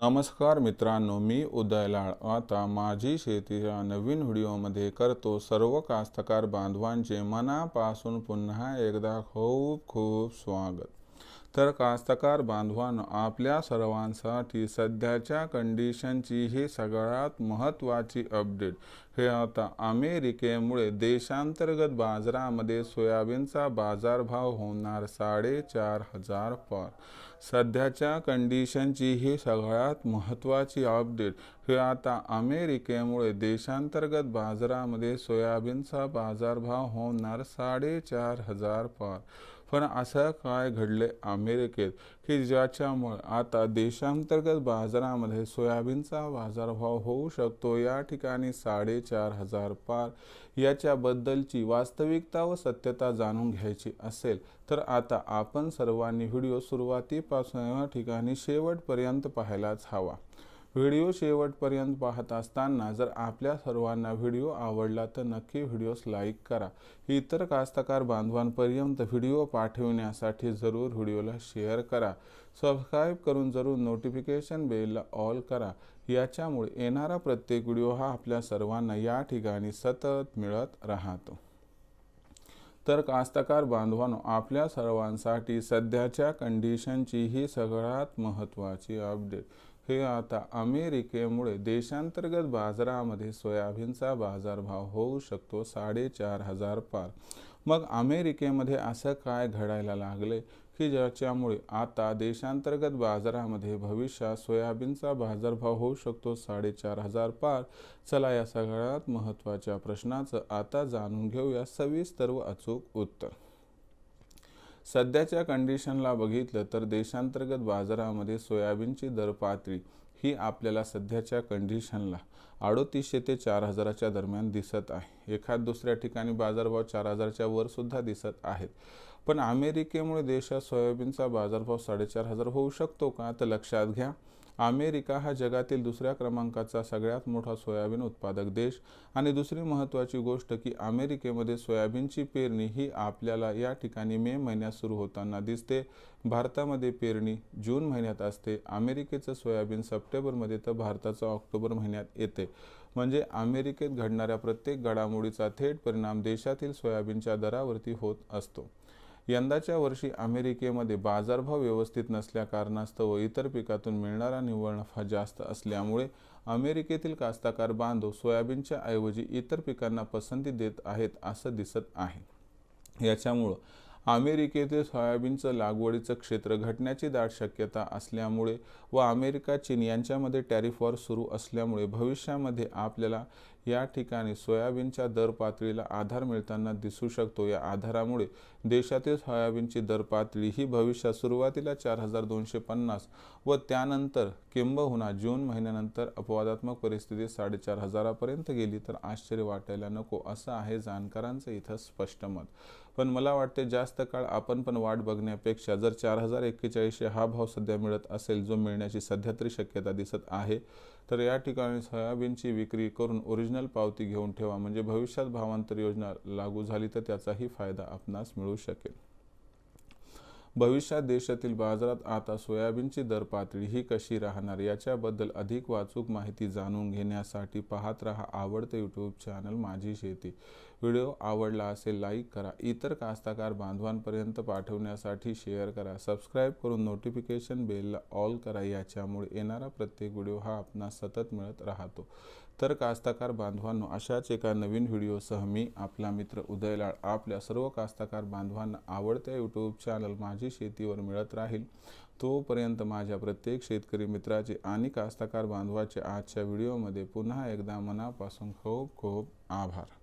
नमस्कार मित्रांनो मी उदयलाळ आता माझी शेती या नवीन व्हिडिओमध्ये करतो सर्व कास्तकार बांधवांचे मनापासून पुन्हा एकदा खूप खूप स्वागत. तर कास्तकार बांधवांनो आपल्या सर्वांसाठी सध्याच्या कंडिशनची ही सगळ्यात महत्त्वाची अपडेट हे आता अमेरिकेमुळे देशांतर्गत बाजारामध्ये सोयाबीनचा बाजारभाव होणार साडेचार हजार पार. सध्याच्या कंडिशनची ही सगळ्यात महत्त्वाची अपडेट हे आता अमेरिकेमुळे देशांतर्गत बाजारामध्ये सोयाबीनचा बाजारभाव होणार साडेचार हजार पार. पण असं काय घडले अमेरिकेत की ज्याच्यामुळे आता देशांतर्गत बाजारामध्ये सोयाबीनचा बाजारभाव होऊ शकतो? या ठिकाणी साडेचार हजार पार याच्याबद्दलची वास्तविकता व सत्यता जाणून घ्यायची असेल तर आता आपण सर्वांनी व्हिडिओ सुरुवातीपासून या ठिकाणी शेवटपर्यंत पाहायलाच हवा. व्हिडिओ शेवटपर्यंत पाहत असताना जर आपल्या सर्वांना व्हिडिओ आवडला तर नक्की व्हिडिओस लाईक करा. इतर कास्तकार बांधवांपर्यंत व्हिडिओ पाठविण्यासाठी जरूर व्हिडिओला शेअर करा. सबस्क्राईब करून जरूर नोटिफिकेशन बेलला ऑल करा. याच्यामुळे येणारा प्रत्येक व्हिडिओ हा आपल्या सर्वांना या ठिकाणी सतत मिळत राहतो. तर कास्तकार बांधवांनो आपल्या सर्वांसाठी सध्याच्या कंडिशनची ही सगळ्यात महत्त्वाची अपडेट हे आता अमेरिकेमुळे देशांतर्गत बाजारामध्ये सोयाबीनचा बाजारभाव होऊ शकतो साडेचार हजार पार. मग अमेरिकेमध्ये असं काय घडायला लागले की ज्याच्यामुळे आता देशांतर्गत बाजारामध्ये भविष्यात सोयाबीनचा बाजारभाव होऊ शकतो साडेचार हजार पार? चला या सगळ्यात महत्त्वाच्या प्रश्नाचं आता जाणून घेऊया सविस्तर व अचूक उत्तर. सध्याच्या कंडिशनला बघितलं तर देशांतर्गत बाजारामध्ये सोयाबीनची दर पातळी ही आपल्याला सध्याच्या कंडिशनला अडोतीसशे ते चार हजाराच्या दरम्यान दिसत आहे. एखाद दुसऱ्या ठिकाणी बाजारभाव चार हजारच्या वर सुद्धा दिसत आहेत. पण अमेरिकेमुळे देशात सोयाबीनचा बाजारभाव साडेचार हजार होऊ शकतो का? तर लक्षात घ्या. अमेरिका हा जगातील दुसऱ्या क्रमांकाचा सगळ्यात मोठा सोयाबीन उत्पादक देश. आणि दुसरी महत्त्वाची गोष्ट की अमेरिकेमध्ये सोयाबीनची पेरणी ही आपल्याला या ठिकाणी मे महिन्यात सुरू होताना दिसते. भारतामध्ये पेरणी जून महिन्यात असते. अमेरिकेचं सोयाबीन सप्टेंबरमध्ये तर भारताचं ऑक्टोबर महिन्यात येते. म्हणजे अमेरिकेत घडणाऱ्या प्रत्येक घडामोडीचा थेट परिणाम देशातील सोयाबीनच्या दरावरती होत असतो. यंदाच्या वर्षी अमेरिकेमध्ये बाजारभाव व्यवस्थित नसल्या कारणास्तव इतर पिकातून मिळणारा निव्वळ नफा जास्त असल्यामुळे अमेरिकेतील कास्ताकार बांधव सोयाबीनच्या ऐवजी इतर पिकांना पसंती देत आहेत असं दिसत आहे. याच्यामुळं अमेरिकेतील सोयाबीनचं लागवडीचं क्षेत्र घटण्याची दाट शक्यता असल्यामुळे व अमेरिका चीन यांच्यामध्ये टॅरिफ वॉर सुरू असल्यामुळे भविष्यामध्ये आपल्याला या ठिकाणी सोयाबीनच्या दर पातळीला आधार मिळताना दिसू शकतो. या आधारामुळे देशातील सोयाबीनची दर पातळी ही भविष्यात सुरुवातीला चार हजार दोनशे पन्नास व त्यानंतर किंबहुना जून महिन्यानंतर अपवादात्मक परिस्थिती साडेचार हजारापर्यंत गेली. तर आश्चर्य वाटायला नको असं आहे जाणकारांचं इथं स्पष्ट मत. पण मला वाटते जास्त काळ आपण पण वाट बघण्यापेक्षा जर चार हजार एक्केचाळीसशे हा भाव सध्या मिळत असेल जो मिळण्याची सध्या तरी शक्यता दिसत आहे तर या ठिकाणी सोयाबीनची विक्री करून ओरिजिनल पावती घेऊन ठेवा. म्हणजे भविष्यात भावांतर योजना लागू झाली तर त्याचाही फायदा आपणास मिळू शकेल. भविष्यात देशातील बाजारात आता सोयाबीनची दर पातळी ही कशी राहणार याच्याबद्दल अधिक वाचूक माहिती जाणून घेण्यासाठी पाहत रहा आवडते यूट्यूब चॅनल माझी शेती. व्हिडिओ आवडला असेल लाईक करा. इतर कास्ताकार बांधवांपर्यंत पाठवण्यासाठी शेअर करा. सबस्क्राईब करून नोटिफिकेशन बेलला ऑल करा. याच्यामुळे येणारा प्रत्येक व्हिडिओ हा आपणास सतत मिळत राहतो. तर कास्ताकार बांधवांनो अशाच एका नवीन व्हिडिओसह मी आपला मित्र उदयलाळ आपल्या सर्व कास्ताकार बांधवांना आवडत्या यूट्यूब चॅनल माझी शेतीवर मिळत राहील. तोपर्यंत माझ्या प्रत्येक शेतकरी मित्राचे आणि कास्ताकार बांधवाचे आजच्या व्हिडिओमध्ये पुन्हा एकदा मनापासून खूप खूप आभार.